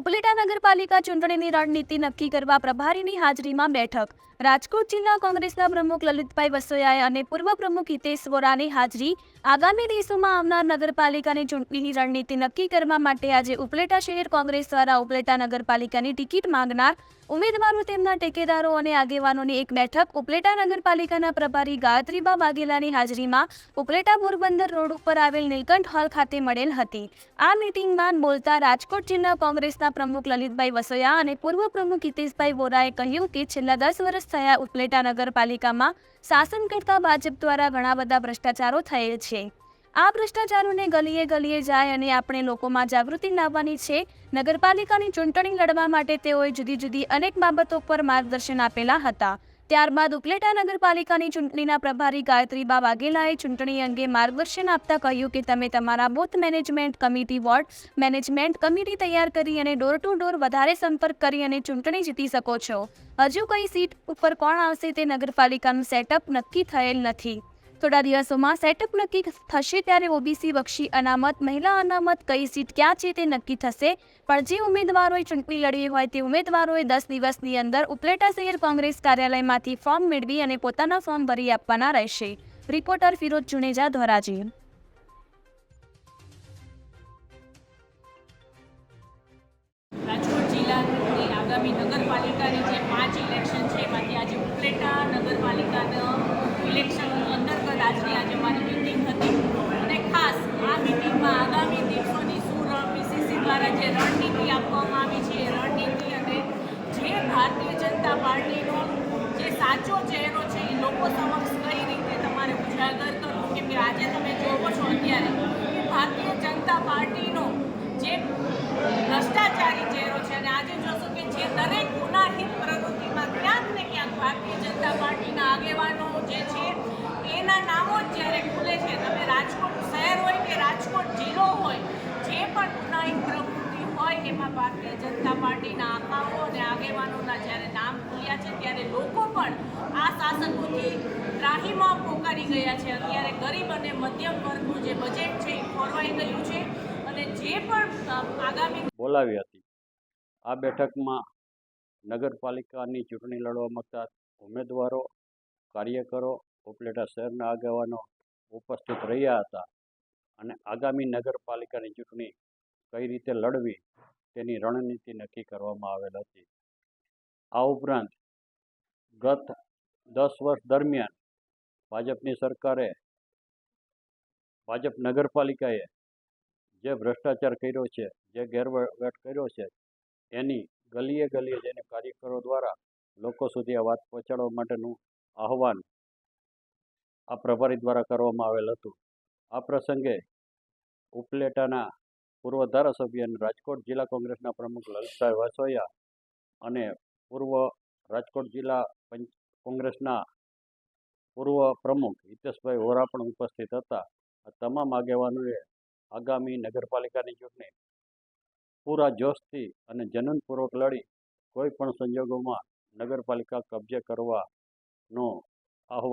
ઉપલેટા નગરપાલિકા ચૂંટણીની રણનીતિ નક્કી કરવા પ્રભારીની હાજરીમાં બેઠક. રાજકોટ જિલ્લા કોંગ્રેસના પ્રમુખ લલિતભાઈ વસોયાએ અને પૂર્વ પ્રમુખ હિતેશ વોરાની હાજરી આગામી દિવસોમાં આવનાર નગરપાલિકાની ચૂંટણીની રણનીતિ નક્કી કરવા માટે આજે ઉપલેટા શહેર કોંગ્રેસ દ્વારા ઉપલેટા નગરપાલિકાની ટિકિટ માંગનાર ઉમેદવારો, તેમના ટેકેદારો અને આગેવાનોની એક બેઠક ઉપલેટા નગરપાલિકાના પ્રભારી ગાયત્રીબા વાઘેલાની હાજરીમાં ઉપલેટા પોરબંદર રોડ ઉપર આવેલ નીલકંઠ હોલ ખાતે મળેલ હતી. આ મીટિંગમાં બોલતા રાજકોટ જિલ્લા કોંગ્રેસના પ્રમુખ લલિતભાઈ વસોયા અને પૂર્વ પ્રમુખ હિતેશભાઈ વોરાએ કહ્યું કે છેલ્લા દસ વર્ષ થયા ઉપલેટા નગરપાલિકામાં શાસન કરતા ભાજપ દ્વારા ઘણા બધા ભ્રષ્ટાચારો થયેલ છે. આ ભ્રષ્ટાચારોને ગલીએ ગલીએ જાય અને આપણે લોકોમાં જાગૃતિ લાવવાની છે. નગરપાલિકાની ચૂંટણી લડવા માટે તેઓએ જુદી જુદી અનેક બાબતો પર માર્ગદર્શન આપેલા હતા. ત્યારબાદ ઉપલેટા નગરપાલિકાની ચૂંટણીના પ્રભારી ગાયત્રીબા વાઘેલાએ ચૂંટણી અંગે માર્ગદર્શન આપતા કહ્યું કે તમે તમારા booth management committee, ward management committee તૈયાર કરી અને ડોર ટુ ડોર વધારે સંપર્ક કરી અને ચૂંટણી જીતી શકો છો. હજુ કઈ સીટ ઉપર કોણ આવશે તે નગરપાલિકાનું સેટઅપ નક્કી થયેલ નથી. થોડા દિવસોમાં સેટઅપ નક્કી થશે ત્યારે ઓબીસી બક્ષી અનામત, મહિલા અનામત કઈ સીટ ક્યાં છે તે નક્કી થશે. પણ જે ઉમેદવારોએ ચૂંટણી લડવી હોય તે ઉમેદવારોએ દસ દિવસની અંદર ઉપલેટા શહેર કોંગ્રેસ કાર્યાલયમાંથી ફોર્મ મેળવી અને પોતાના ફોર્મ ભરી આપવાના રહેશે. રિપોર્ટર ફિરોજ જુનેજા, ધોરાજી. રાજકોટ જિલ્લાની આગામી નગરપાલિકાની જે પાંચ ઇલેક્શન છે, એમાંથી આજે ઉપલેટા નગરપાલિકાના ઇલેક્શન અંતર્ગત આજની આજે મારી મિટિંગ હતી અને ખાસ આ મિટિંગમાં આગામી દિવસોની શું પીસીસી દ્વારા જે રણનીતિ આપવામાં આવી છે, એ રણનીતિ અને જે ભારતીય જનતા પાર્ટીનો જે સાચો ચહેરો છે, એ લોકો સમક્ષ કઈ રીતે તમારે ઉજાગર કરવું? કે આજે તમે જોવો છો અત્યારે કે ભારતીય જનતા પાર્ટીનો જે ભ્રષ્ટાચારી ચહેરો છે, અને આજે જોશો કે જે દરેક ગુનાહિત પ્રવૃત્તિમાં ક્યાંક ને ક્યાંક ભારતીય જનતા પાર્ટીના આગેવાનો જે છે, એના નામો જ જ્યારે ખુલે છે, તમે રાજકોટ શહેર હોય કે રાજકોટ જિલ્લો હોય જે પણ ગુનાહિત પ્રવૃત્તિ હોય એમાં ભારતીય જનતા પાર્ટીના આખાઓ અને આગેવાનોના જ્યારે નામ ખુલ્યા છે, ત્યારે લોકો પણ આ શાસકોથી ત્રાહીમાં પોકારી ગયા છે. અત્યારે ગરીબ અને મધ્યમ વર્ગનું જે બજેટ છે એ ખોરવાઈ ગયું છે અને જે પણ આગામી બોલાવી હતી. આ બેઠકમાં નગરપાલિકાની ચૂંટણી લડવા માંગતા ઉમેદવારો, કાર્યકરો, ઉપલેટા શહેરના આગેવાનો ઉપસ્થિત રહ્યા હતા. અને આગામી નગરપાલિકાની ચૂંટણી કઈ રીતે લડવી તેની રણનીતિ નક્કી કરવામાં આવેલ હતી. આ ઉપરાંત ગત દસ વર્ષ દરમિયાન ભાજપની સરકારે ભાજપ નગરપાલિકાએ જે ભ્રષ્ટાચાર કર્યો છે, જે ગેરવહીવટ કર્યો છે, એની ગલીએ ગલીએ જઈને કાર્યકરો દ્વારા લોકો સુધી આ વાત પહોંચાડવા માટેનું આહવાન આ પ્રભારી દ્વારા કરવામાં આવેલ હતું. આ પ્રસંગે ઉપલેટાના પૂર્વ ધારાસભ્ય અને રાજકોટ જિલ્લા કોંગ્રેસના પ્રમુખ લલિતભાઈ વાસોયા અને પૂર્વ રાજકોટ જિલ્લા કોંગ્રેસના પૂર્વ પ્રમુખ હિતેશભાઈ વોરા પણ ઉપસ્થિત હતા. તમામ આગેવાનોએ આગામી નગરપાલિકાની ચૂંટણી પૂરા જોશથી અને જનનપૂર્વક લડી કોઈ પણ સંજોગોમાં નગરપાલિકા કબજે કરવાનો આહવાન